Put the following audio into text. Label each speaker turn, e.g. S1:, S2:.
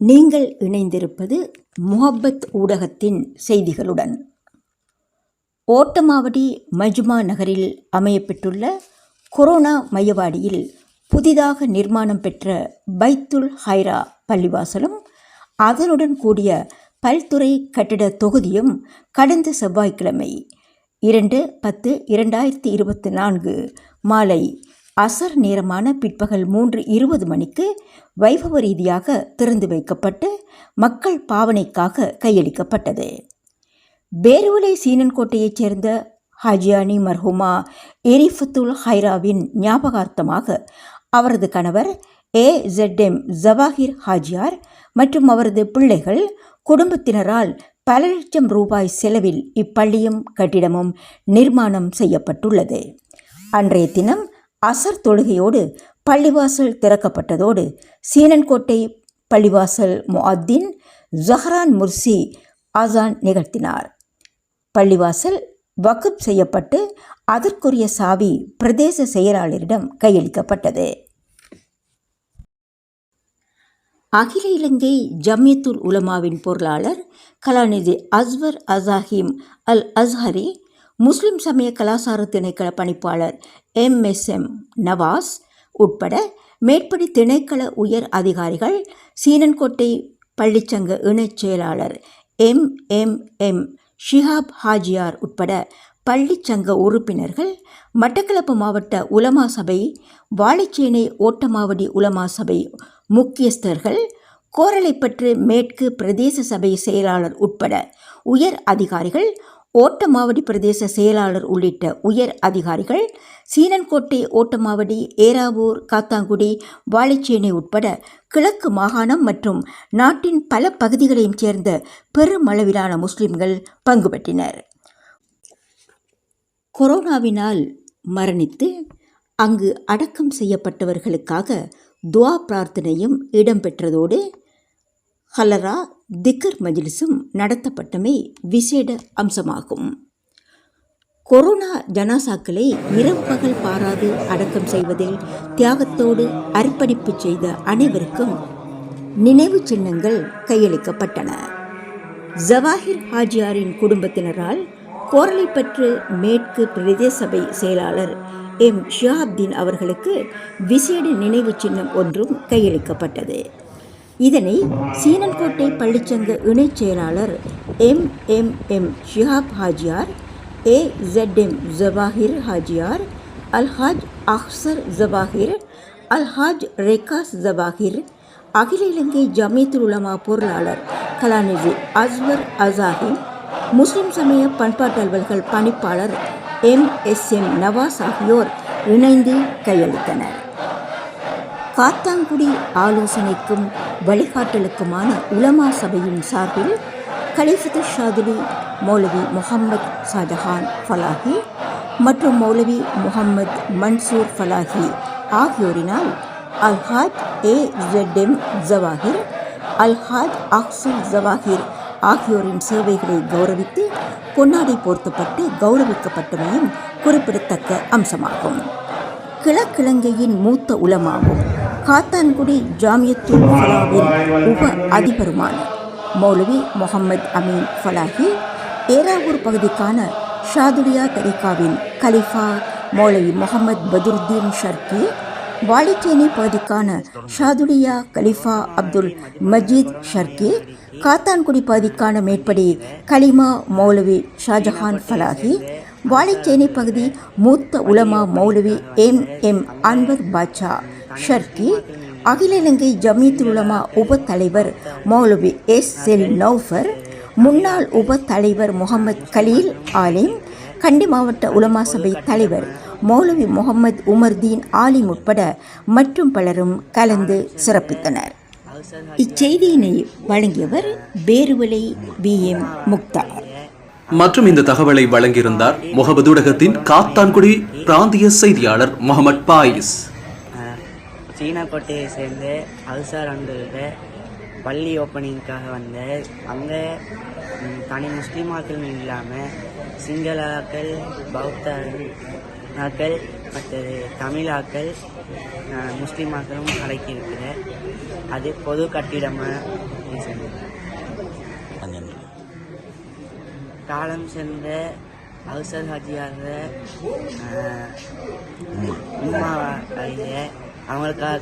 S1: நீங்கள் இணைந்திருப்பது முஹப்பத் ஊடகத்தின் செய்திகளுடன். ஓட்டமாவடி மஜ்மா நகரில் அமையப்பெற்றுள்ள கொரோனா மையவாடியில் புதிதாக நிர்மாணம் பெற்ற பைத்துல் ஹைரா பள்ளிவாசலும் அதனுடன் கூடிய பல்துறை கட்டிட தொகுதியும் கடந்த செவ்வாய்க்கிழமை இரண்டு பத்து இரண்டாயிரத்தி இருபத்தி நான்கு மாலை அசர் நேரமான பிற்பகல் மூன்று இருபது மணிக்கு வைபவ ரீதியாக திறந்து வைக்கப்பட்டு மக்கள் பாவனைக்காக கையளிக்கப்பட்டது. பேருவலை சீனன்கோட்டையைச் சேர்ந்த ஹாஜியானி மர்ஹுமா எரிஃபத்துல் ஹைராவின் ஞாபகார்த்தமாக அவரது கணவர் ஏ எம் ஜவாஹிர் ஹாஜியார் மற்றும் அவரது பிள்ளைகள் குடும்பத்தினரால் பல லட்சம் ரூபாய் செலவில் இப்பள்ளியும் கட்டிடமும் நிர்மாணம் செய்யப்பட்டுள்ளது. அன்றைய தினம் அசர் தொழுகையோடு பள்ளிவாசல் திறக்கப்பட்டதோடு சீனன்கோட்டை பள்ளிவாசல் முஅத்தின் ஜஹரான் முர்சி ஆசான் நிகழ்த்தினார். பள்ளிவாசல் வகுப் செய்யப்பட்டு அதற்குரிய சாவி பிரதேச செயலாளரிடம் கையளிக்கப்பட்டது. அகில இலங்கை ஜம்யத்துல் உலமாவின் பொருளாளர் கலாநிதி அஸ்வர் அசாஹிம் அல் அஸ்ஹரி முஸ்லிம் சமய கலாசார திணைக்கள பணிப்பாளர் எம் எஸ் எம் நவாஸ் உட்பட மேற்படி திணைக்கள உயர் அதிகாரிகள் சீனன்கோட்டை பள்ளிச்சங்க இணைச் செயலாளர் M M M Shihab Hajiyar உட்பட பள்ளிச்சங்க உறுப்பினர்கள் மட்டக்களப்பு மாவட்ட உலமா சபை வாழைச்சேனை ஓட்டமாவடி உலமா சபை முக்கியஸ்தர்கள் கோரளைப்பற்று மேற்கு பிரதேச சபை செயலாளர் உட்பட உயர் அதிகாரிகள் ஓட்டமாவடி பிரதேச செயலாளர் உள்ளிட்ட உயர் அதிகாரிகள் சீனன்கோட்டை ஓட்டமாவடி ஏராவூர் காத்தாங்குடி வாழைச்சேனை உட்பட கிழக்கு மாகாணம் மற்றும் நாட்டின் பல பகுதிகளையும் சேர்ந்த பெருமளவிலான முஸ்லிம்கள் பங்கு பெற்றனர். கொரோனாவினால் மரணித்து அங்கு அடக்கம் செய்யப்பட்டவர்களுக்காக துவா பிரார்த்தனையும் இடம்பெற்றதோடு ஹலரா திக்கர் மஜ்லிஸும் நடத்தப்பட்டமை விசேட அம்சமாகும். கொரோனா ஜனாசாக்களை இரவு பகல் பாராது அடக்கம் செய்வதில் தியாகத்தோடு அர்ப்பணிப்பு செய்த அனைவருக்கும் நினைவு சின்னங்கள் கையளிக்கப்பட்டன. ஜவாஹிர் ஹாஜியாரின் குடும்பத்தினரால் கோரளைப்பற்று மேற்கு பிரதேச சபை செயலாளர் எம் ஷியாப்தீன் அவர்களுக்கு விசேட நினைவு சின்னம் ஒன்றும் கையளிக்கப்பட்டது. இதனை சீனன்கோட்டை பள்ளிச்சங்க இணைச் செயலாளர் M. M. M. Shihab Hajiyar A. Z M. Jawahir Hajiyar Alhaj Azhar Jawahir Alhaj Rekas Jawahir அகில இலங்கை ஜமீத்துல் உலமா பொருளாளர் கலாநிதி அஸ்வர் அசாஹிம் முஸ்லிம் சமய பண்பாட்டு அலுவல்கள் பணிப்பாளர் எம். எஸ். எம். நவாஸ் ஆகியோர் இணைந்து கையளித்தனர். காத்தாங்குடி ஆலோசனைக்கும் வழிகாட்டலுக்குமான உலமா சபையின் சார்பில் கலிஃபத்து ஷாதுலி மௌலவி முகம்மது ஷாஜஹான் ஃபலாஹி மற்றும் மௌலவி முகம்மது மன்சூர் ஃபலாஹி ஆகியோரினால் அல்ஹாத் ஏ ஜெட்எம் ஜவாஹிர் அல்ஹாத் அக்சுல் ஜவாஹிர் ஆகியோரின் சேவைகளை கௌரவித்து பொன்னாடை போர்த்தப்பட்டு கௌரவிக்கப்பட்டமையும் குறிப்பிடத்தக்க அம்சமாகும். கிழக்கிழங்கையின் மூத்த உலமாகும் காத்தான்குடி ஜாமியத்துல் ஃபலாவின் உப அதிபருமான மௌலவி முகமது அமீன் ஃபலாஹி ஏராவூர் பகுதிக்கான ஷாதுலியா தரிகாவின் கலிஃபா மௌலவி முகமது பதுருத்தீன் ஷர்கி வாலிச்சேனி பகுதிக்கான ஷாதுலியா கலிஃபா அப்துல் மஜீத் ஷர்கி காத்தான்குடி பகுதிக்கான மேற்படி கலிமா மௌலவி ஷாஜஹான் ஃபலாஹி வாலிச்சேனி பகுதி மூத்த உலமா மௌலவி எம் எம் அன்வர் பாட்சா ஷர்கி அகில இலங்கை ஜமீத் உலமா உப தலைவர் மௌலவி எஸ். செல். நௌஃபர் முன்னாள் உப தலைவர் முகமது கலீல் ஆலிம் கண்டி மாவட்ட உலமா சபை தலைவர் மௌலவி முகமது உமர்தீன் ஆலிம் உட்பட மற்றும் பலரும் கலந்து சிறப்பித்தனர். இச்செய்தியினை வழங்கியவர் பேருவலை பி எம். முக்தார்.
S2: மற்றும் இந்த தகவலை வழங்கியிருந்தார் முகமதுடகத்தின் காத்தான்குடி பிராந்திய செய்தியாளர் முகமது பாயிஸ்.
S3: சீனா கோட்டையை சேர்ந்து அல்சார் அன்றில் பள்ளி ஓப்பனிங்க்காக வந்தேன் அங்கே தனி முஸ்லீம் ஆக்கள் இல்லாமல் சிங்களாக்கள் பௌத்த ஆக்கள் மற்றது தமிழாக்கள் முஸ்லிமாக்களும் அடக்கி இருக்கிற அது பொது கட்டிடமாக செஞ்சது காலம் சென்ற அவுசர் ஹாஜியார் உம்மா. அவங்க 啊我的